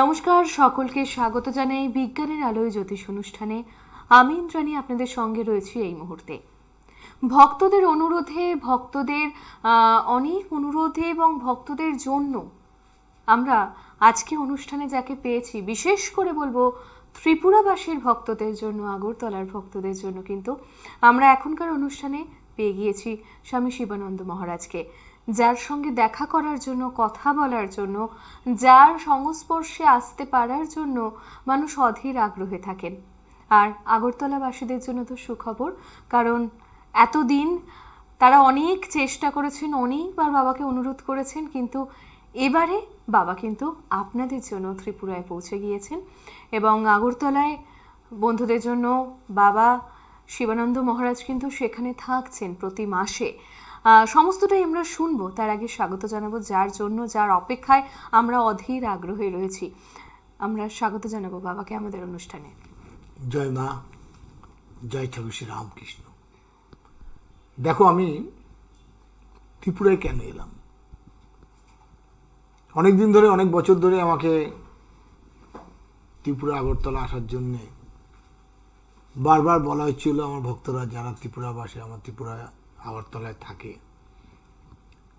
নমস্কার, সকলকে স্বাগত জানাই বিজ্ঞানের আলোয় জ্যোতিষ অনুষ্ঠানে। আমি ইন্দ্রাণী, আপনাদের সঙ্গে রয়েছি এই মুহূর্তে। ভক্তদের অনুরোধে, ভক্তদের অনেক অনুরোধে এবং ভক্তদের জন্য আমরা আজকে অনুষ্ঠানে যাকে পেয়েছি, বিশেষ করে বলব ত্রিপুরাবাসীর ভক্তদের জন্য, আগরতলার ভক্তদের জন্য কিন্তু আমরা এখনকার অনুষ্ঠানে পেয়ে গিয়েছি স্বামী শিবানন্দ মহারাজকে। যার সঙ্গে দেখা করার জন্য, কথা বলার জন্য, যার সংস্পর্শে আসতে পারার জন্য মানুষ অধীর আগ্রহে থাকেন। আর আগরতলাবাসীদের জন্য তো সুখবর, কারণ এতদিন তারা অনেক চেষ্টা করেছেন, অনেকবার বাবাকে অনুরোধ করেছেন, কিন্তু এবারে বাবা কিন্তু আপনাদের জন্য ত্রিপুরায় পৌঁছে গিয়েছেন এবং আগরতলায় বন্ধুদের জন্য বাবা শিবানন্দ মহারাজ কিন্তু সেখানে থাকছেন প্রতি মাসে। সমস্তটাই আমরা শুনব। তার আগে স্বাগত জানাব, যার জন্য, যার অপেক্ষায় আমরা অধীর আগ্রহে রয়েছি। আমরা স্বাগত জানাব বাবাকে আমাদের অনুষ্ঠানে। জয় মা, জয় ঠাকুর শ্রী রামকৃষ্ণ। দেখো, আমি ত্রিপুরায় কেন এলাম? অনেক দিন ধরে, অনেক বছর ধরে আমাকে ত্রিপুরা, আগরতলা আসার জন্যে বারবার বলা হচ্ছিল, আমার ভক্তরা যারা ত্রিপুরাবাসী, আমার ত্রিপুরা আগরতলায় থাকে।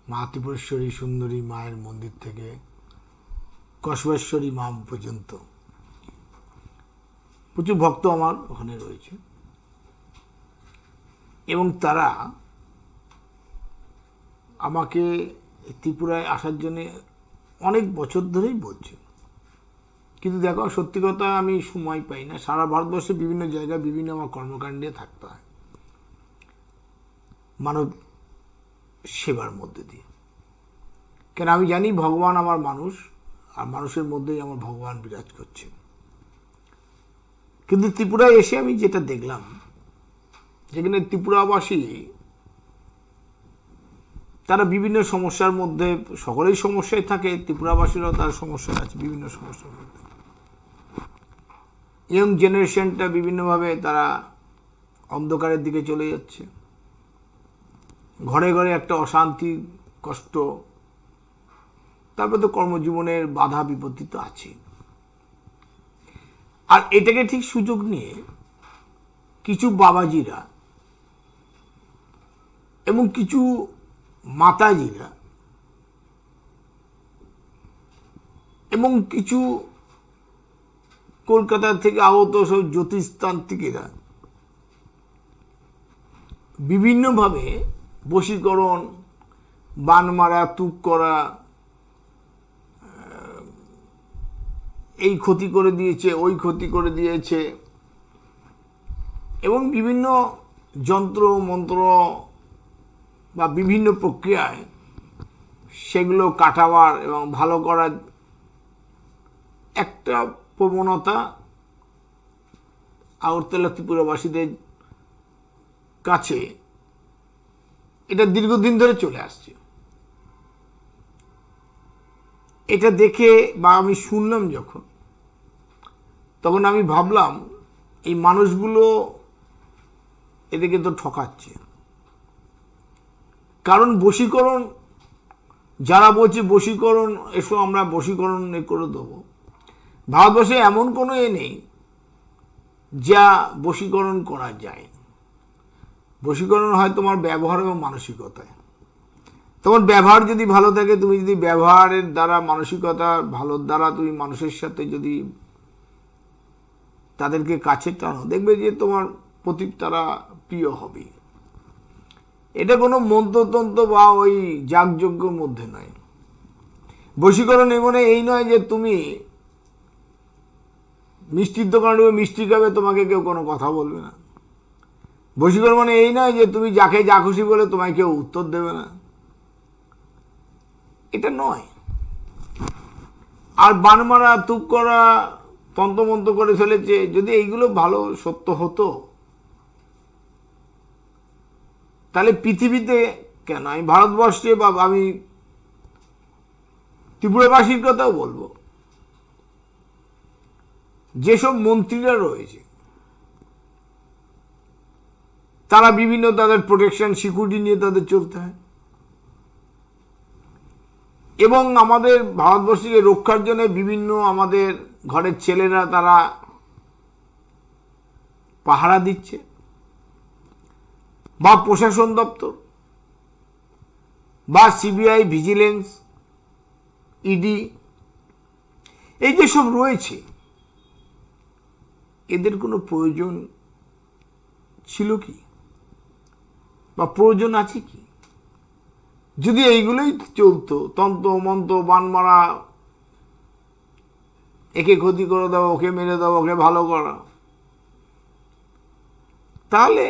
মা ত্রিপুরেশ্বরী সুন্দরী মায়ের মন্দির থেকে কসবেশ্বরী মা পর্যন্ত। প্রচুর ভক্ত আমার ওখানে রয়েছে। এবং তারা আমাকে ত্রিপুরায় আসার জন্যে অনেক বছর ধরেই বলছে। কিন্তু দেখো, সত্যি কথা আমি সময় পাই না। সারা ভারতবর্ষে বিভিন্ন জায়গায় বিভিন্ন আমার কর্মকাণ্ডে থাকতে হয়। মানব সেবার মধ্যে দিয়ে। কেন আমি জানি ভগবান আমার মানুষ, আর মানুষের মধ্যেই আমার ভগবান বিরাজ করছে কিন্তু ত্রিপুরায় এসে আমি যেটা দেখলাম, যেখানে ত্রিপুরাবাসী, তারা বিভিন্ন সমস্যার মধ্যে, সকলেই সমস্যায় থাকে, ত্রিপুরাবাসীরাও তার সমস্যা আছে বিভিন্ন সমস্যার মধ্যে। ইয়ং জেনারেশনটা বিভিন্নভাবে তারা অন্ধকারের দিকে চলে যাচ্ছে। ঘরে ঘরে একটা অশান্তি, কষ্ট, তারপরে তো কর্মজীবনের বাধা বিপত্তি তো আছেই। আর এটাকে ঠিক সুযোগ নিয়ে কিছু বাবাজিরা এবং কিছু মাতাজিরা এবং কিছু কলকাতা থেকে আগত সব জ্যোতিষতান্ত্রিকেরা বিভিন্নভাবে বশীকরণ, বান মারা তুপ করা এই ক্ষতি করে দিয়েছে, ওই ক্ষতি করে দিয়েছে, এবং বিভিন্ন যন্ত্র, মন্ত্র বা বিভিন্ন প্রক্রিয়ায় সেগুলো কাটাবার এবং ভালো করার একটা প্রবণতা আগরতলা ত্রিপুরাবাসীদের কাছে এটা দীর্ঘদিন ধরে চলে আসছে। এটা দেখে বা আমি শুনলাম যখন, তখন আমি ভাবলাম, এই মানুষগুলো এদেরকে তো ঠকাচ্ছে। কারণ বশীকরণ, যারা বলছে বশীকরণ, এসো আমরা বশীকরণ করে দেবো। ভারতবর্ষে এমন কোনো এ নেই যা বশীকরণ করা যায় বশীকরণ হয় তোমার ব্যবহার এবং মানসিকতায়। তোমার ব্যবহার যদি ভালো থাকে, তুমি যদি ব্যবহারের দ্বারা, মানসিকতা ভালোর দ্বারা তুমি মানুষের সাথে যদি তাদেরকে কাছে টানো, দেখবে যে তোমার প্রতি তারা প্রিয় হবে। এটা কোনো মন্ত্রতন্ত্র বা ওই যাগযজ্ঞর মধ্যে নয়। বশীকরণ এমনে এই নয় যে তুমি মিষ্টির দোকানে মিষ্টি খাবে, তোমাকে কেউ কোনো কথা বলবে না। বশীকরণ মানে এই নয় যে তুমি যাকে যা খুশি বলে তোমায় কেউ উত্তর দেবে না। এটা নয়। আর বান মারা, তুক করা তন্ত্রমন্ত্র করে ফেলেছে, যদি এইগুলো ভালো, সত্য হতো, তাহলে পৃথিবীতে কেন? আমি ভারতবর্ষে বা আমি ত্রিপুরাবাসীর কথাও বলব। যেসব মন্ত্রীরা রয়েছে তারা বিভিন্ন তাদের প্রোটেকশন সিকিউরিটি নিয়ে তাদের চলতে হয়। এবং আমাদের ভারতবর্ষকে রক্ষার জন্য বিভিন্ন আমাদের ঘরের ছেলেরা তারা পাহারা দিচ্ছে বা প্রশাসন দপ্তর বা সিবিআই ভিজিলেন্স ইডি এই যে সব রয়েছে, এদের কোনো প্রয়োজন ছিল কি? বা প্রয়োজন আছে কি? যদি এইগুলোই চলতো তন্ত্র মন্ত্র বান মারা একে ক্ষতি করে দাও, ওকে মেরে দাও, ওকে ভালো করা তাহলে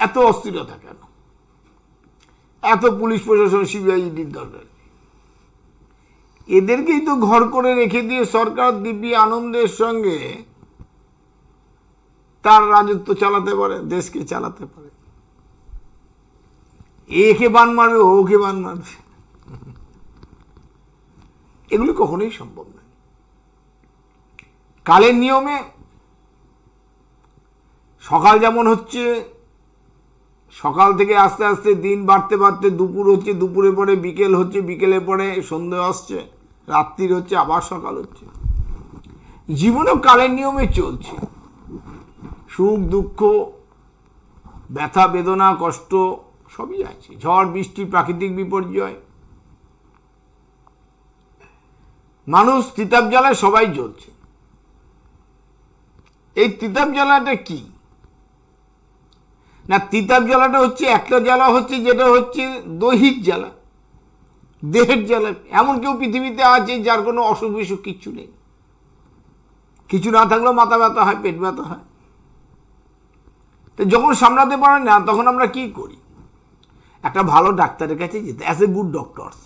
এত অস্থিরতা কেন? এত পুলিশ প্রশাসন, সিবিআই ইডির দরকার এদেরকেই তো ঘর করে রেখে দিয়ে সরকার দিব্যি আনন্দের সঙ্গে তার রাজত্ব চালাতে পারে, দেশকে চালাতে পারে। একে বান মারবে ওকে বান মারবে? এগুলি কখনোই সম্ভব নয়। কালের নিয়মে সকাল যেমন হচ্ছে, সকাল থেকে আস্তে আস্তে দিন বাড়তে বাড়তে দুপুর হচ্ছে, দুপুরে পরে বিকেল হচ্ছে, বিকেলে পরে সন্ধে আসছে, রাত্রির হচ্ছে, আবার সকাল হচ্ছে। জীবনও কালের নিয়মে চলছে। সুখ, দুঃখ, ব্যথা, বেদনা, কষ্ট, সবই আছে। ঝড়, বৃষ্টি, প্রাকৃতিক বিপর্যয়। মানুষ তিতাব জ্বালায়, সবাই জ্বলছে। এই তিতাব জ্বালাটা কি? না, তিতাব জ্বালাটা হচ্ছে, একটা জ্বালা হচ্ছে, যেটা হচ্ছে দৈহিক জ্বালা, দেহের জ্বালা। এমন কেউ পৃথিবীতে আছে যার কোনো অসুখ বিসুখ কিচ্ছু নেই। কিছু না থাকলেও মাথা ব্যথা হয়, পেট ব্যথা হয়। তো যখন সামলাতে পারে না, তখন আমরা কি করি? একটা ভালো ডাক্তারের কাছে যেতে অ্যাজ এ গুড ডক্টরস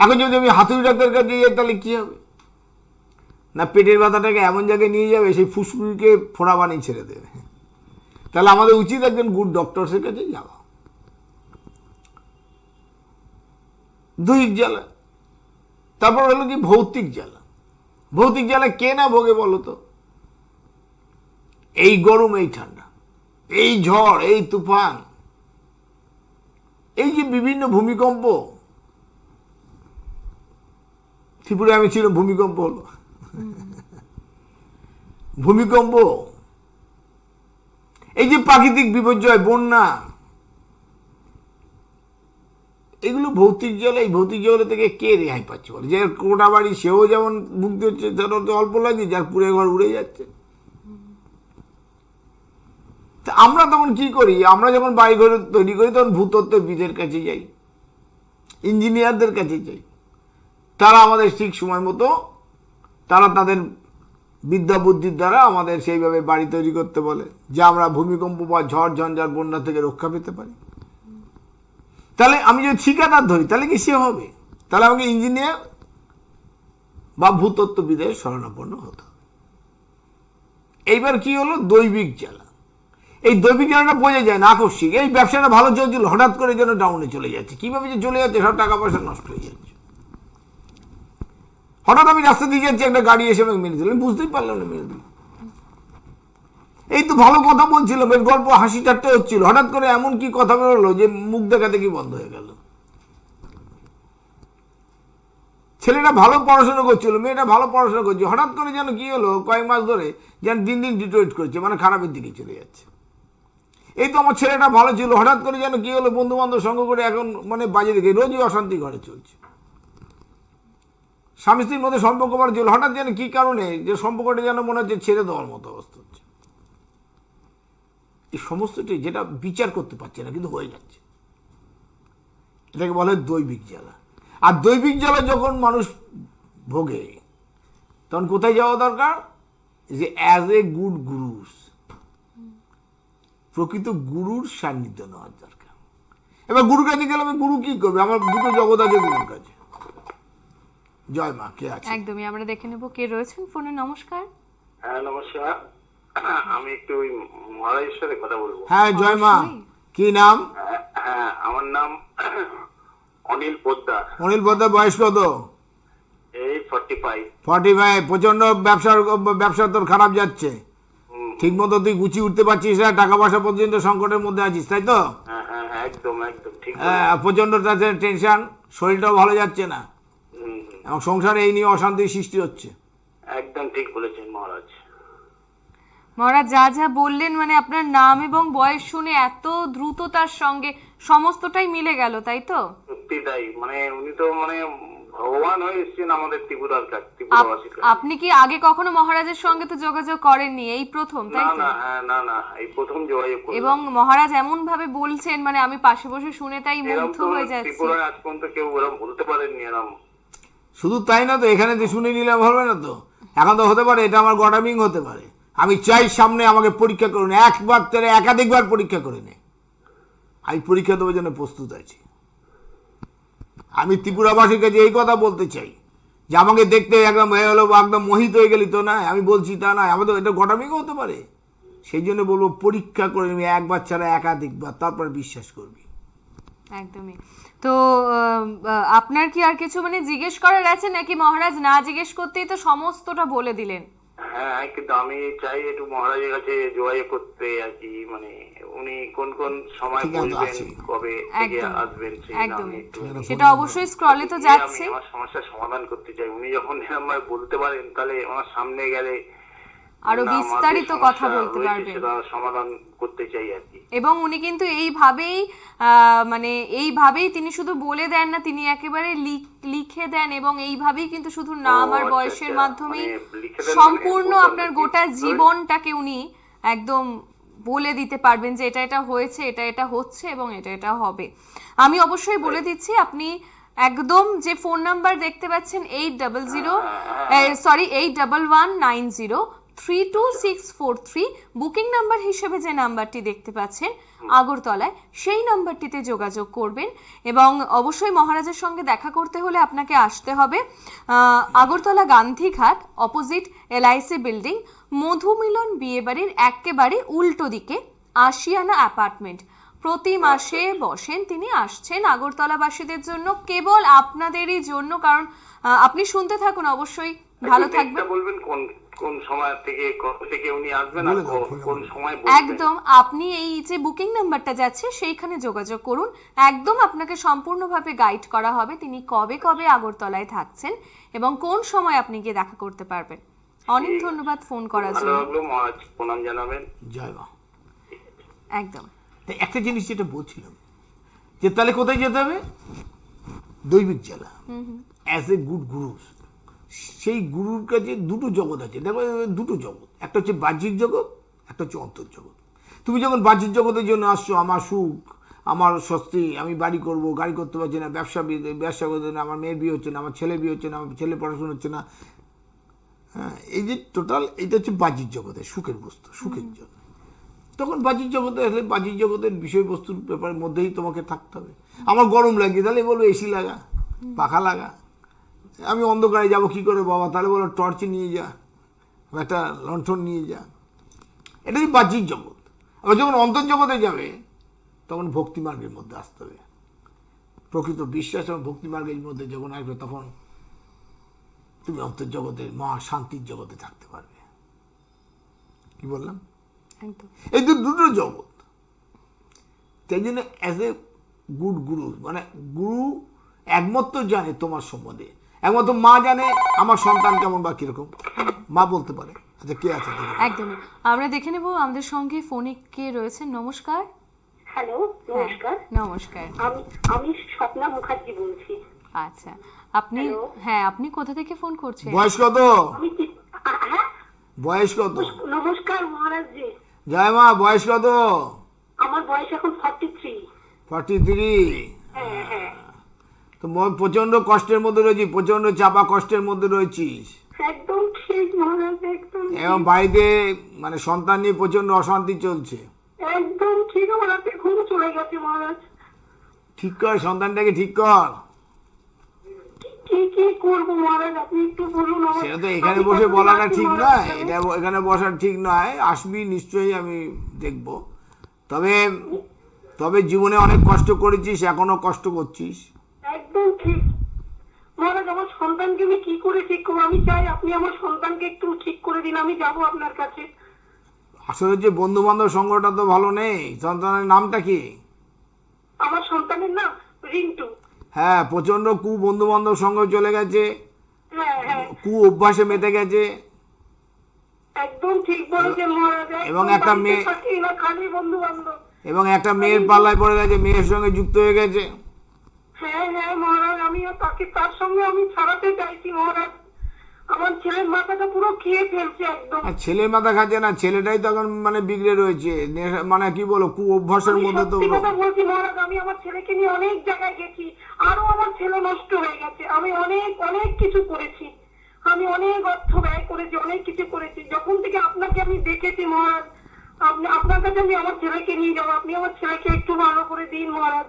এখন যদি আমি হাতুড়ি ডাক্তারের কাছে যাই, তাহলে কি হবে? না পেটের ব্যথাটাকে এমন জায়গায় নিয়ে যাবে, সেই ফুসফুসকে ফোড়া বানিয়ে ছেড়ে দেবে। তাহলে আমাদের উচিত একজন গুড ডক্টরসের কাছে যাওয়া। দৈহিক জ্বালা। তারপর হলো কি, ভৌতিক জ্বালা। ভৌতিক জ্বালা কে না ভোগে বলো তো? এই গরম, এই ঠান্ডা, এই ঝড়, এই তুফান, এই যে বিভিন্ন ভূমিকম্প। ত্রিপুরায় আমি ছিল ভূমিকম্প হলো। ভূমিকম্প। এই যে প্রাকৃতিক বিপর্যয়, বন্যা, এগুলো ভৌতিক জলে, এই ভৌতিক জলে থেকে কে রেহাই পাচ্ছে বলে? যে কোটা বাড়ি, সেও যেমন ভুগতে হচ্ছে, তার অল্প লাগে যার পুরে ঘর উড়ে যাচ্ছে। আমরা তখন কি করি? আমরা যখন বাড়ি ঘর তৈরি করি, তখন ভূতত্ত্ব ভূতত্ত্ববিদের কাছে যাই। ইঞ্জিনিয়ারদের কাছে যাই। তারা আমাদের ঠিক সময় মতো, তারা তাদের বিদ্যা বুদ্ধির দ্বারা আমাদের সেইভাবে বাড়ি তৈরি করতে বলে, যে আমরা ভূমিকম্প বা ঝড়, ঝঞ্ঝার বন্যা থেকে রক্ষা পেতে পারি। তাহলে আমি যদি ঠিকাদার ধরি, তাহলে কি সে হবে? তাহলে আমাকে ইঞ্জিনিয়ার বা ভূতত্ত্ববিদের শরণাপন্ন হতে এইবার কি হলো? দৈবিক জ্বালা। এই দৈবিক জ্বালাটা বোঝা যায় না আকস্মিক। এই ব্যবসাটা ভালো চলছিল, হঠাৎ করে যেন ডাউনে চলে যাচ্ছে। কীভাবে যে চলে যাচ্ছে, সব টাকা পয়সা নষ্ট হয়ে যাচ্ছে। হঠাৎ আমি রাস্তা দিয়ে যাচ্ছি, একটা গাড়ি এসে আমাকে মেরে দিল। আমি বুঝতেই পারলাম না মেরে দিল। এই তো ভালো কথা বলছিলাম এর গল্প, হাসি ঠাট্টা হচ্ছিল। হঠাৎ করে এমন কি কথা বেরোলো যে মুখ দেখাতে কি বন্ধ হয়ে গেল। ছেলেটা ভালো পড়াশোনা করছিল, মেয়েটা ভালো পড়াশোনা করছে। হঠাৎ করে যেন কি হলো, কয়েক মাস ধরে যেন দিন দিন ডিটোয়েট করছে মানে খারাপের দিকে চলে যাচ্ছে। এই তো আমার ছেলেটা ভালো ছিল। হঠাৎ করে যেন কি হলো বন্ধু বান্ধব সঙ্গ করে এখন মানে বাজে দেখে রোজই অশান্তি ঘরে চলছে। স্বামী স্ত্রীর মধ্যে সম্পর্ক ছিল, হঠাৎ যেন কি কারণে যে সম্পর্কটা যেন মনে হচ্ছে ছেড়ে দেওয়ার মতো অবস্থা হচ্ছে। এই সমস্তটি যেটা বিচার করতে পারছে না, কিন্তু হয়ে যাচ্ছে। এটাকে বলে দৈবিক জ্বালা। আর দৈবিক জ্বালা যখন মানুষ ভোগে, তখন কোথায় যাওয়া দরকার? যে অ্যাজ এ গুড গুরুস প্রকৃত গুরুর সান্নিধ্য নেওয়ার দরকার। এবার গুরুর কাছে গেলে আমি গুরু কি করবে? আমার দুটো জগৎ আছে গুরুর কাছে। জয় মা কে আছে? একদমই আমরা দেখে নেব কে রয়েছেন ফোনে নমস্কার। হ্যাঁ নমস্কার। আমি একটু ওই মহারাজের সাথে কথা বলব। হ্যাঁ জয় মা। কি নাম? হ্যাঁ, হ্যাঁ আমার নাম অনিল পোদ্দার। অনিল পদ্মার বয়স কত? এই ফর্টি ফাইভ ফর্টি ফাইভ প্রচণ্ড ব্যবসার ব্যবসা তোর খারাপ যাচ্ছে। ঠিক মতো তুই গুছিয়ে উঠতে পারছিস না টাকা পয়সা পর্যন্ত সংকটের মধ্যে আছিস তাই তো? একদম একদম ঠিক প্রচণ্ড তাতে টেনশন শরীরটাও ভালো যাচ্ছে না। এবং সংসারে এই নিয়ে অশান্তির সৃষ্টি হচ্ছে। একদম ঠিক বলেছেন মহারাজ। মহারাজ যা যা বললেন মানে আপনার নাম এবং বয়স শুনে এত দ্রুততার সঙ্গে সমস্তটাই মিলে গেল তাই তো? সত্যি তাই মানে উনি তো মানে ভগবান হয়ে এসেছেন আমাদের ত্রিপুরার কাছে ত্রিপুরাবাসীর কাছে। আপনি কি আগে কখনো মহারাজের সঙ্গে তো যোগাযোগ করেননি? এই প্রথম তাই না তো? না হ্যাঁ না না এই প্রথম যোগাযোগ করলাম। এবং মহারাজ এমন ভাবে বলছেন মানে আমি পাশে বসে শুনে তাই এরম মুগ্ধ তো হয়ে যাচ্ছি। ত্রিপুরায় আজ পর্যন্ত কেউ এরম বলতে পারেননি এরম। শুধু তাই না তো এখানে তো শুনে নিলাম হবে না তো? এখন তো হতে পারে এটা আমার গডামিং হতে পারে। আমি চাই সামনে আমাকে পরীক্ষা করুন একবার তেরে একাধিকবার পরীক্ষা করে নে। আমি পরীক্ষা দেওয়ার জন্য প্রস্তুত আছি। আমি ত্রিপুরাবাসীর কাছে এই কথা বলতে চাই, যে আমাকে দেখতে একদম হয়ে হলো, একদম মোহিত হয়ে গেলি তো না আমি বলছি তা না আমাদের এটা গটামিংও হতে পারে। সেই জন্য বলব পরীক্ষা করে নিবি একবার ছাড়া একাধিকবার, তারপর বিশ্বাস করবি। একদমই। তো আপনার কি আর কিছু মানে জিজ্ঞেস করার আছে? নাকি মহারাজ না জিজ্ঞেস করতেই তো সমস্তটা বলে দিলেন? হ্যাঁ কিন্তু আমি চাই একটু মহারাজের কাছে যোগাযোগ করতে আর কি মানে উনি কোন কোন সময় বলবেন কবে থেকে আসবেন একদম। সেটা অবশ্যই স্ক্রলে তো যাচ্ছে। আমি আমার সমস্যার সমাধান করতে চাই উনি যখন আমায় বলতে পারেন তাহলে আমার সামনে গেলে আরও বিস্তারিত কথা বলতে পারবেন। সমাধান করতে চাই আর কি। এবং উনি কিন্তু এইভাবেই আহ, মানে এইভাবেই তিনি শুধু বলে দেন না তিনি একেবারে লিখ- দেন এবং এইভাবেই কিন্তু শুধু নাম আর আচ্ছা, বয়সের আচ্ছা, মাধ্যমেই মানে মানে সম্পূর্ণ আপনার গোটা জীবনটাকে উনি একদম বলে দিতে পারবেন যে এটা এটা হয়েছে এটা এটা হচ্ছে এবং এটা এটা হবে। আমি অবশ্যই বলে দিচ্ছি আপনি একদম যে ফোন নাম্বার দেখতে পাচ্ছেন eight double zero sorry eight double one nine zero three two six four three booking number হিসেবে যে নাম্বারটি দেখতে পাচ্ছেন আগরতলায়, সেই নাম্বারটিতে যোগাযোগ করবেন এবং অবশ্যই মহারাজের সঙ্গে দেখা করতে হলে আপনাকে আসতে হবে। Agartala Gandhighat opposite LIC building Madhumilan বিয়েবাড়ির একেবারে উল্টো দিকে, আশিয়ানা অ্যাপার্টমেন্ট প্রতি মাসে বসেন তিনি, আসছেন আগরতলাবাসীদের জন্য, কেবল আপনাদেরই জন্য, কারণ আপনি শুনতে থাকুন অবশ্যই ভালো থাকবেন। বলবেন কোন কোন সময় থেকে কবে থেকে উনি আসবেন আর কোন সময় বলবেন। একদম আপনি এই যে বুকিং নাম্বারটা যাচ্ছে সেইখানে যোগাযোগ করুন। একদম আপনাকে সম্পূর্ণভাবে গাইড করা হবে তিনি কবে কবে আগরতলায় থাকছেন এবং কোন সময় আপনি গিয়ে দেখা করতে পারবেন। অনেক ধন্যবাদ ফোন করার ভালো জন্য। প্রণাম জানাবেন। জয় মা। একদম। তা একটা জিনিস যেটা বলছিলাম যে তাহলে কোথায় যেতে হবে? দৈবিক জেলা অ্যাজ এ গুড গুরু সেই গুরুর কাছে দুটো জগৎ আছে। দেখো দুটো জগৎ। একটা হচ্ছে বাহ্যিক জগৎ একটা হচ্ছে অন্তর্জগৎ তুমি যখন বাহ্যিক জগতের জন্য আসছো আমার সুখ আমার স্বস্তি আমি বাড়ি করব গাড়ি করতে পারছি না ব্যবসা ব্যবসা করতে না আমার মেয়ের বিয়ে হচ্ছে না আমার ছেলে বিয়ে হচ্ছে না আমার ছেলে পড়াশোনা হচ্ছে না। হ্যাঁ এই যে টোটাল এটা হচ্ছে বাহ্যিক জগতের সুখের বস্তু সুখের জন্য। তখন বাহ্যিক জগতে আসলে বাহ্যিক জগতের বিষয়বস্তুর ব্যাপারের মধ্যেই তোমাকে থাকতে হবে। আমার গরম লাগছে তাহলে বলব এসি লাগা পাখা লাগা। আমি অন্ধকারে যাব কি করে বাবা? তাহলে বলো টর্চ নিয়ে যা একটা লণ্ঠন নিয়ে যা। এটাই বাহ্যিক জগৎ। আবার যখন অন্তর্জগতে যাবে তখন ভক্তি মার্গের মধ্যে আসতে হবে। প্রকৃত বিশ্বাস এবং ভক্তি মার্গের মধ্যে যখন আসবে তখন তুমি অন্তর্জগতের মহা শান্তির জগতে থাকতে পারবে। কি বললাম? এই তো দুটো জগৎ তাই জন্য অ্যাজ এ গুড গুরু মানে গুরু একমাত্র জানে তোমার সম্বন্ধে। এমন তো মা জানে আমার সন্তান কেমন বা কীরকম। মা বলতে পারে। আচ্ছা কে আছে? একদম আমরা দেখে নেব আমাদের সঙ্গে ফোনে কে রয়েছে। নমস্কার। হ্যালো নমস্কার। হ্যাঁ, নমস্কার। আমি আমি স্বপ্না মুখার্জি বলছি। আচ্ছা আপনি হ্যাঁ আপনি কোথা থেকে ফোন করছেন? বয়স কত? হ্যাঁ? বয়স কত? নমস্কার মহারাজজি। জয় মা বয়স কত? আমার বয়স এখন 43 43 তো প্রচণ্ড কষ্টের মধ্যে রয়েছি প্রচণ্ড চাপা কষ্টের মধ্যে রয়েছিস। একদম ঠিক মহারাজ একদম। এবং বাড়িতে মানে সন্তান নিয়ে প্রচণ্ড অশান্তি চলছে। একদম ঠিক ঘুম চলে গেছে মহারাজ। ঠিক কর সন্তানটাকে ঠিক কর। সেটা তো এখানে বসে বলাটা ঠিক? নয় এটা এখানে বসা ঠিক নয় আসবি নিশ্চয়ই আমি দেখব। তবে তবে জীবনে অনেক কষ্ট করেছিস এখনও কষ্ট করছিস। একদম ঠিক। মহারাজ আমার সন্তানকে আমি কি করে ঠিক করব? আমি চাই আপনি আমার সন্তানকে একটু ঠিক করে দিন আমি যাব আপনার কাছে। আসলে যে বন্ধু বান্ধব সঙ্গটা তো ভালো নেই সন্তানের নামটা কি? আমার সন্তানের নাম রিন্টু। হ্যাঁ প্রচণ্ড কু বন্ধু বান্ধব সঙ্গ চলে গেছে। হ্যাঁ হ্যাঁ। কু অভ্যাসে মেতে গেছে। একদম ঠিক বলেছেন মহারাজ এবং একটা মেয়ে- এবং একটা মেয়ের পাল্লায় পড়ে গেছে মেয়ের সঙ্গে যুক্ত হয়ে গেছে। হ্যাঁ হ্যাঁ মহারাজ আমিও তাকে তার সঙ্গে আমি ছাড়াতে চাইছি মহারাজ। আমার ছেলের মাথাটা পুরো খেয়ে ফেলছে একদম। আর ছেলের মাথা খাচ্ছে না ছেলেটাই তখন মানে বিগড়ে রয়েছে। মানে কি বলো কু অভ্যাসের মধ্যে তো কথা বলছি মহারাজ আমি আমার ছেলেকে নিয়ে অনেক জায়গায় গেছি আরও আমার ছেলে নষ্ট হয়ে গেছে। আমি অনেক অনেক কিছু করেছি। আমি অনেক অর্থ ব্যয় করেছি অনেক কিছু করেছি। যখন থেকে আপনাকে আমি দেখেছি মহারাজ আপনি আপনার কাছে আমি আমার ছেলেকে নিয়ে যাব। আপনি আমার ছেলেকে একটু ভালো করে দিন মহারাজ।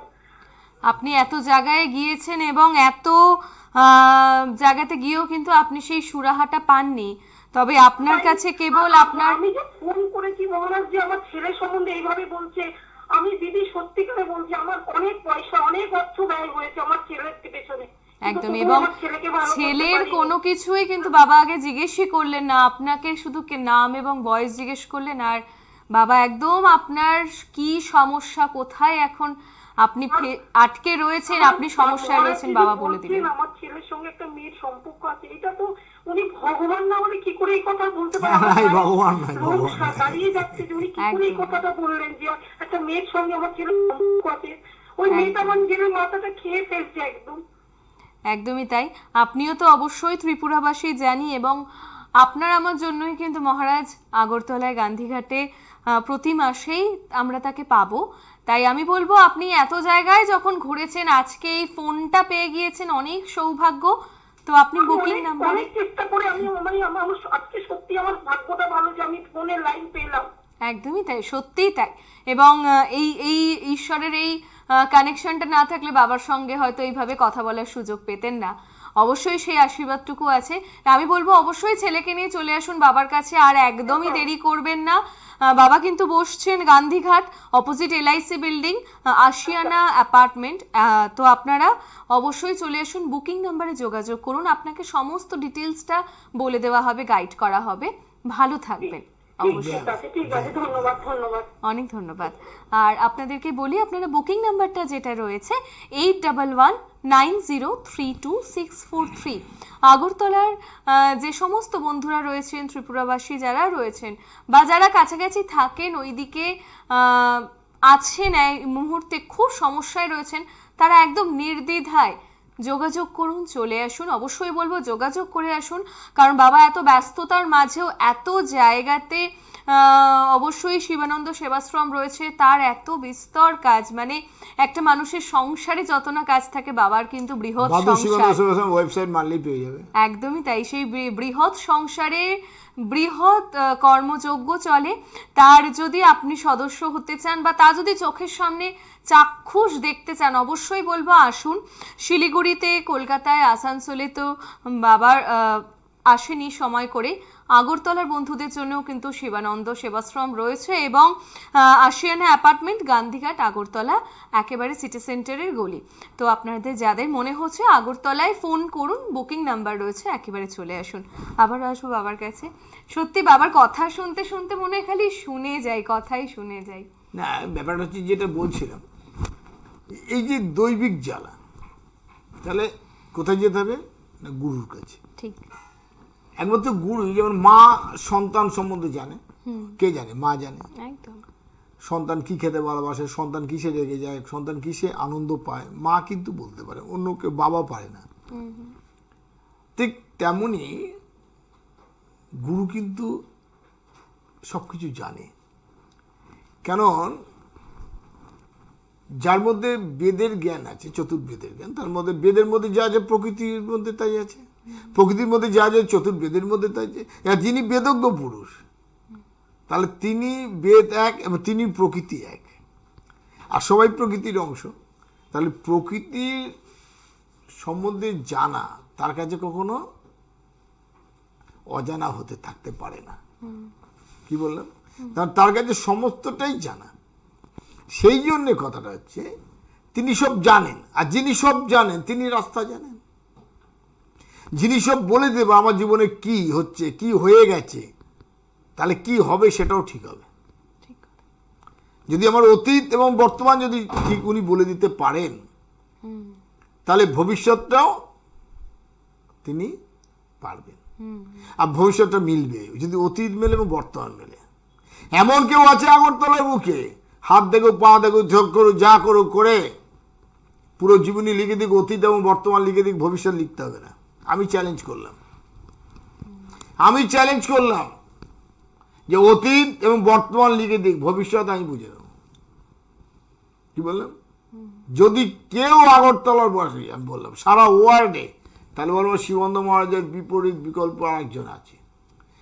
আপনি এত জায়গায় গিয়েছেন এবং এত জায়গাতে গিয়েও কিন্তু আপনি সেই সুরাহাটা পাননি। তবে আপনার কাছে কেবল আপনার আমি যে ফোন করেছি মহারাজ যে আমার ছেলে সম্বন্ধে এইভাবে বলছে আমি দিদি সত্যিকারে বলছি আমার অনেক পয়সা অনেক অর্থ ব্যয় হয়েছে আমার ছেলের পেছনে। একদম এবং ছেলের কোনো কিছুই কিন্তু বাবা আগে জিজ্ঞেসই করলেন না। আপনাকে শুধু কে- নাম এবং বয়স জিজ্ঞেস করলেন আর বাবা একদম আপনার কি সমস্যা কোথায় এখন আপনি আটকে রয়েছেন আপনি সমস্যায় রয়েছেন বাবা বলে দিলেন। আমার ছেলের সঙ্গে একটা মেয়ের সম্পর্ক আছে এটা তো উনি ভগবান না বলে কি করে এই কথা বলতে পারেন? ভগবান নয়। দাঁড়িয়ে যাচ্ছে যে উনি কি করে এই কথাটা বললেন যে একটা মেয়ের সঙ্গে আমার ছেলের সম্পর্ক আছে। ওই মেয়েটা আমার ছেলের মাথাটা খেয়ে ফেলছে একদম। একদমই তাই। আপনিও তো অবশ্যই ত্রিপুরাবাসী জানি এবং আপনার আমার জন্যই কিন্তু মহারাজ আগরতলায় গান্ধীঘাটে আহ, প্রতি মাসেই আমরা তাকে পাবো। তাই আমি বলব আপনি এত জায়গায় যখন ঘুরেছেন আজকে এই ফোনটা পেয়ে গিয়েছেন অনেক সৌভাগ্য। তো আপনি বুকিং নাম্বার? অনেক চেষ্টা করে আমি মানে আমার আজকে সত্যি আমার ভাগ্যটা ভালো যে আমি ফোনে লাইন পেলাম। একদমই তাই সত্যিই তাই। এবং এই এই ঈশ্বরের এই কানেকশনটা না থাকলে বাবার সঙ্গে হয়তো এইভাবে কথা বলার সুযোগ পেতেন না। অবশ্যই সেই আশীর্বাদটুকু আছে। আমি বলব অবশ্যই ছেলেকে নিয়ে চলে আসুন বাবার কাছে আর একদমই দেরি করবেন না। বাবা কিন্তু বসছেন Gandhighat opposite LIC building Ashiana apartment তো আপনারা অবশ্যই চলে আসুন বুকিং নাম্বারে যোগাযোগ করুন, আপনাকে সমস্ত ডিটেলসটা বলে দেওয়া হবে গাইড করা হবে। ভালো থাকবেন। অনেক ধন্যবাদ। আর আপনাদেরকে বলি আপনারা বুকিং নাম্বারটা যেটা রয়েছে eight double one nine zero three two six four three আগরতলার যে সমস্ত বন্ধুরা রয়েছেন ত্রিপুরাবাসী যারা রয়েছেন বা যারা কাছাকাছি থাকেন ওইদিকে আছেন এই মুহূর্তে খুব সমস্যায় রয়েছেন তারা একদম নির্দ্বিধায় যোগাযোগ করুন, চলে আসুন। অবশ্যই বলব যোগাযোগ করে আসুন, কারণ বাবা এত ব্যস্ততার মাঝেও এত জায়গাতে অবশ্যই শিবানন্দ সেবাশ্রম রয়েছে তার এত বিস্তর কাজ মানে একটা মানুষের সংসারে যত না কাজ থাকে বাবার কিন্তু বৃহৎ সংসার। ওয়েবসাইট মারলেই পেয়ে যাবে। একদমই তাই সেই বৃহৎ সংসারে বৃহৎ কর্মযজ্ঞ চলে তার যদি আপনি সদস্য হতে চান বা তা যদি চোখের সামনে চাক্ষুষ দেখতে চান অবশ্যই বলব আসুন শিলিগুড়িতে কলকাতায় আসানসোলে তো বাবার আহ, আসেনি সময় করে আগরতলার বন্ধুদের জন্যও কিন্তু শিবানন্দ সেবাশ্রম রয়েছে এবং আশিয়ানা অ্যাপার্টমেন্ট গান্ধীঘাট আগরতলা একেবারে সিটি সেন্টারের গলি। তো আপনাদের যাদের মনে হচ্ছে আগরতলায় ফোন করুন বুকিং নাম্বার রয়েছে একেবারে চলে আসুন। আবার আসব বাবার কাছে। সত্যি বাবার কথা শুনতে শুনতে মনে হয় খালি শুনে যাই কথাই শুনে যাই। না ব্যাপারটা হচ্ছে যেটা বলছিলাম এই যে দৈবিক জ্বালা তাহলে কোথায় যেতে হবে না গুরুর কাছে? ঠিক। একমাত্র গুরু যেমন মা সন্তান সম্বন্ধে জানে। কে জানে? মা জানে। সন্তান কি খেতে ভালোবাসে সন্তান কিসে রেগে যায় সন্তান কিসে আনন্দ পায় মা কিন্তু বলতে পারে অন্য কেউ বাবা পারে না। ঠিক তেমনি গুরু কিন্তু সব কিছু জানে। কেন যার মধ্যে বেদের জ্ঞান আছে চতুর্বেদের জ্ঞান তার মধ্যে বেদের মধ্যে যা আছে প্রকৃতির মধ্যে তাই আছে। প্রকৃতির মধ্যে যা আছে চতুর্বেদের মধ্যে তাই যিনি বেদজ্ঞ পুরুষ, তাহলে তিনি বেদ এক এবং তিনি প্রকৃতি এক। আর সবাই প্রকৃতির অংশ। তাহলে প্রকৃতির সম্বন্ধে জানা তার কাছে কখনো অজানা হতে থাকতে পারে না। কি বললাম? তার কাছে সমস্তটাই জানা। সেই জন্য কথাটা হচ্ছে, তিনি সব জানেন। আর যিনি সব জানেন, তিনি রাস্তা জানেন। যিনি সব বলে দেবে আমার জীবনে কি হচ্ছে কি হয়ে গেছে তাহলে কি হবে সেটাও ঠিক হবে। যদি আমার অতীত এবং বর্তমান যদি ঠিক উনি বলে দিতে পারেন তাহলে ভবিষ্যৎটাও তিনি পারবেন। আর ভবিষ্যৎটা মিলবে যদি অতীত মেলে এবং বর্তমান মেলে। এমন কেউ আছে আগরতলার বুকে হাত দেখো পা দেখো ঝোঁক করো যা করো করে পুরো জীবনী লিখে দিক অতীত এবং বর্তমান লিখে দিক ভবিষ্যৎ লিখতে হবে না। আমি চ্যালেঞ্জ করলাম। আমি চ্যালেঞ্জ করলাম যে অতীত এবং বর্তমান লিখে দিক ভবিষ্যৎ আমি বুঝে নেব। কি বললাম? যদি কেউ আগরতলার বসে আমি বললাম সারা ওয়ার্ল্ডে তাহলে বলব শিবন্দ মহারাজের বিপরীত বিকল্প আর একজন আছে।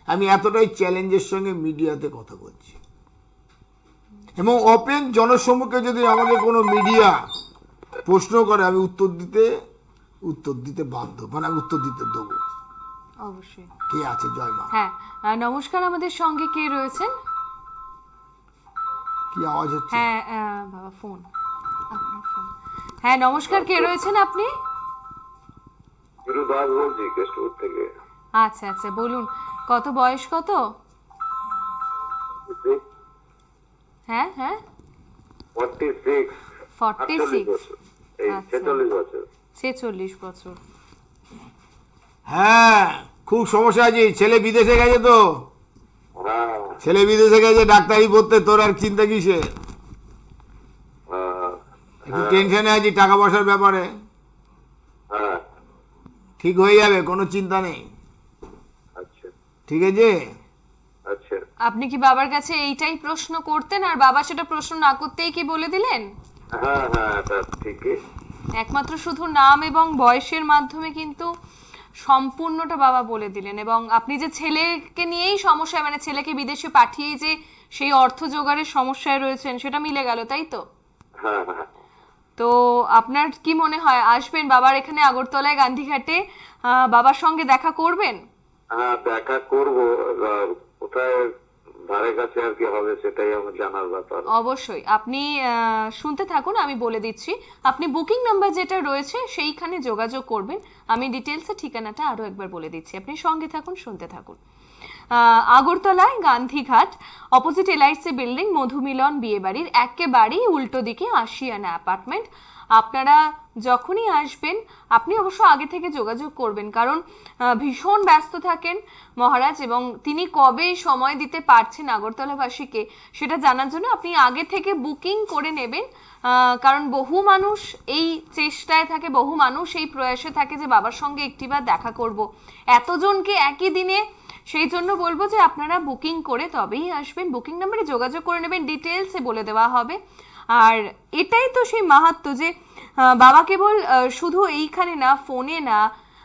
আমি এতটাই চ্যালেঞ্জের সঙ্গে মিডিয়াতে কথা বলছি। এবং ওপেন জনসম্মুখে যদি আমাকে কোনো মিডিয়া প্রশ্ন করে আমি উত্তর দিতে উত্তর দিতে বাধ্য মানে আমি উত্তর দিতে দেবো। অবশ্যই। কে আছে জয় মা? হ্যাঁ নমস্কার আমাদের সঙ্গে কে রয়েছেন? কি আওয়াজ হচ্ছে? হ্যাঁ বাবা ফোন হ্যাঁ নমস্কার কে রয়েছেন আপনি? গুরু বলছি কেষ্টপুর থেকে। আচ্ছা আচ্ছা বলুন কত বয়স কত? হ্যাঁ হ্যাঁ। ফর্টি সিক্স ফর্টি সিক্স এই আচ্ছা। ছেচল্লিশ বছর। ছেচল্লিশ বছর। হ্যাঁ খুব সমস্যা আছে ছেলে বিদেশে গেছে তো। ছেলে বিদেশে গেছে ডাক্তারি পড়তে তোর আর চিন্তা কিসে? একটু টেনশনে আছি টাকা পয়সার ব্যাপারে। হ্যাঁ ঠিক হয়ে যাবে কোনো চিন্তা নেই। আচ্ছা ঠিক আছে? আচ্ছা আপনি কি বাবার কাছে এইটাই প্রশ্ন করতেন আর বাবা সেটা প্রশ্ন না করতেই কি বলে দিলেন? হ্যাঁ হ্যাঁ ঠিকই। একমাত্র শুধু নাম এবং বয়সের মাধ্যমে কিন্তু সম্পূর্ণটা বাবা বলে দিলেন এবং আপনি যে ছেলেকে নিয়েই সমস্যা মানে ছেলেকে বিদেশে পাঠিয়ে যে সেই অর্থ জোগাড়ের সমস্যায় রয়েছেন সেটা মিলে গেল তাই তো? হ্যাঁ হ্যাঁ। তো আপনার কি মনে হয় আসবেন বাবার এখানে আগরতলায় গান্ধীঘাটে বাবার সঙ্গে দেখা করবেন? হ্যাঁ দেখা করব কোথায় ধারে কাছে আর কি হবে সেটাই আমার জানার ব্যাপার। অবশ্যই। আপনি শুনতে থাকুন, আমি বলে দিচ্ছি। আপনি বুকিং নাম্বার যেটা রয়েছে সেইখানে যোগাযোগ করবেন। আমি ডিটেলসে ঠিকানাটা আরও একবার বলে দিচ্ছি। আপনি সঙ্গে থাকুন, শুনতে থাকুন। আগরতলায় Gandhighat opposite LIC building Madhumilan বিয়েবাড়ির একেবারেই উল্টো দিকে আশিয়ানা অ্যাপার্টমেন্ট আপনারা যখনই আসবেন, আপনি অবশ্য আগে থেকে যোগাযোগ করবেন। কারণ ভীষণ ব্যস্ত থাকেন মহারাজ এবং তিনি কবে সময় দিতে পারছেন আগরতলাবাসীকে, সেটা জানার জন্য আপনি আগে থেকে বুকিং করে নেবেন। কারণ বহু মানুষ এই চেষ্টায় থাকে, বহু মানুষ এই প্রয়াসে থাকে যে বাবার সঙ্গে একটিবার দেখা করব। এতজনকে একই দিনে, সেই জন্য বলব যে আপনারা বুকিং করে তবেই আসবেন। বুকিং নাম্বারে যোগাযোগ করে নেবেন ডিটেলসে বলে দেওয়া হবে। আর এটাই তো সেই মাহাত্ম যে বাবা কেবল শুধু এইখানে না, ফোনে না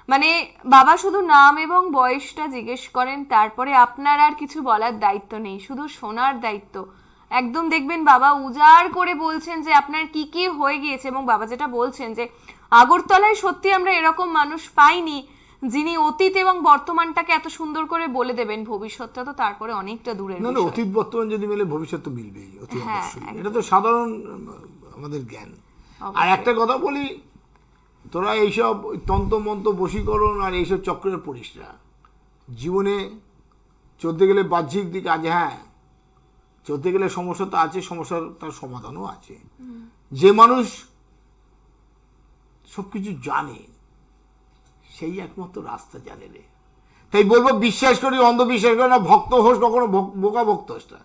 মানে বাবা শুধু নাম এবং বয়সটা জিজ্ঞেস করেন, তারপরে আপনার আর কিছু বলার দায়িত্ব নেই, শুধু শোনার দায়িত্ব। একদম দেখবেন বাবা উজাড় করে বলছেন যে আপনার কি কি হয়ে গিয়েছে এবং বাবা যেটা বলছেন যে, আগরতলায় সত্যি আমরা এরকম মানুষ পাইনি যিনি অতীত এবং বর্তমানটাকে এত সুন্দর করে বলে দেবেন ভবিষ্যৎটা তো তারপরে অনেকটা দূরে না না অতীত বর্তমান যদি মেলে ভবিষ্যৎ তো মিলবেই অতি হ্যাঁ, অবশ্যই। এটা তো সাধারণ আমাদের জ্ঞান। আর একটা কথা বলি তোরা এইসব তন্ত্রমন্ত্র বশীকরণ আর এইসব চক্রের পড়িস না জীবনে চলতে গেলে বাহ্যিক দিক আছে হ্যাঁ চলতে গেলে সমস্যা তো আছে সমস্যার তার সমাধানও আছে। যে মানুষ সব কিছু জানে সেই একমাত্র রাস্তা জানে রে। তাই বলব, বিশ্বাস করি, অন্ধবিশ্বাস করি না, ভক্ত হোস, কখনো বোকা ভক্ত হোস না।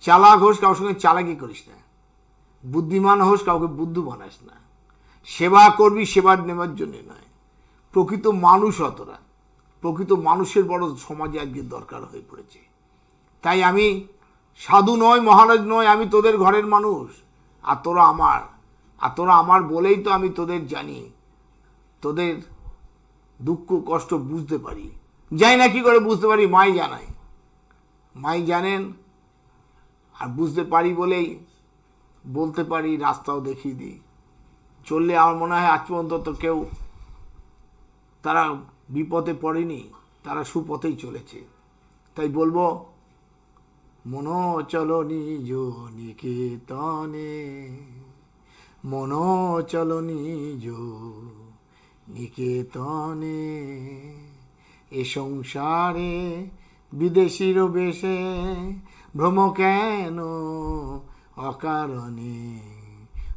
চালাক হোস, কারোর সঙ্গে চালাকি করিস না। বুদ্ধিমান হোস, কাউকে বুদ্ধু বানাস না। সেবা করবি, সেবা নেবার জন্য নয়। প্রকৃত মানুষ অতরা প্রকৃত মানুষের বড় সমাজে আজকে দরকার হয়ে পড়েছে। তাই আমি সাধু নয়, মহারাজ নয়, আমি তোদের ঘরের মানুষ। আর তোরা আমার। আর তোরা আমার বলেই তো আমি তোদের জানি। তোদের দুঃখ, কষ্ট বুঝতে পারি। যাই না কি করে বুঝতে পারি, মাই জানায়। মাই জানেন, আর বুঝতে পারি বলেই বলতে পারি, রাস্তাও দেখিয়ে দিই। চললে আমার মনে হয় আজ পর্যন্ত কেউ তারা বিপদে পড়েনি, তারা সুপথেই চলেছে। তাই বলব মন চলো নিজ নিকেতনে মন চলো নিজ নিকেতনে এ সংসারে বিদেশির বেশে ভ্রম কেন? অকারণে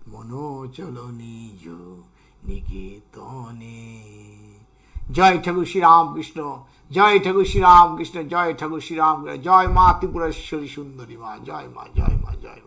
মনোচল নিকেতনে। জয় ঠাকুর শ্রীরামকৃষ্ণ, জয় ঠাকুর শ্রীরামকৃষ্ণ, জয় ঠাকুর শ্রীরাম জয় মা ত্রিপুরেশ্বরী সুন্দরী মা, জয় মা জয় মা জয় মা।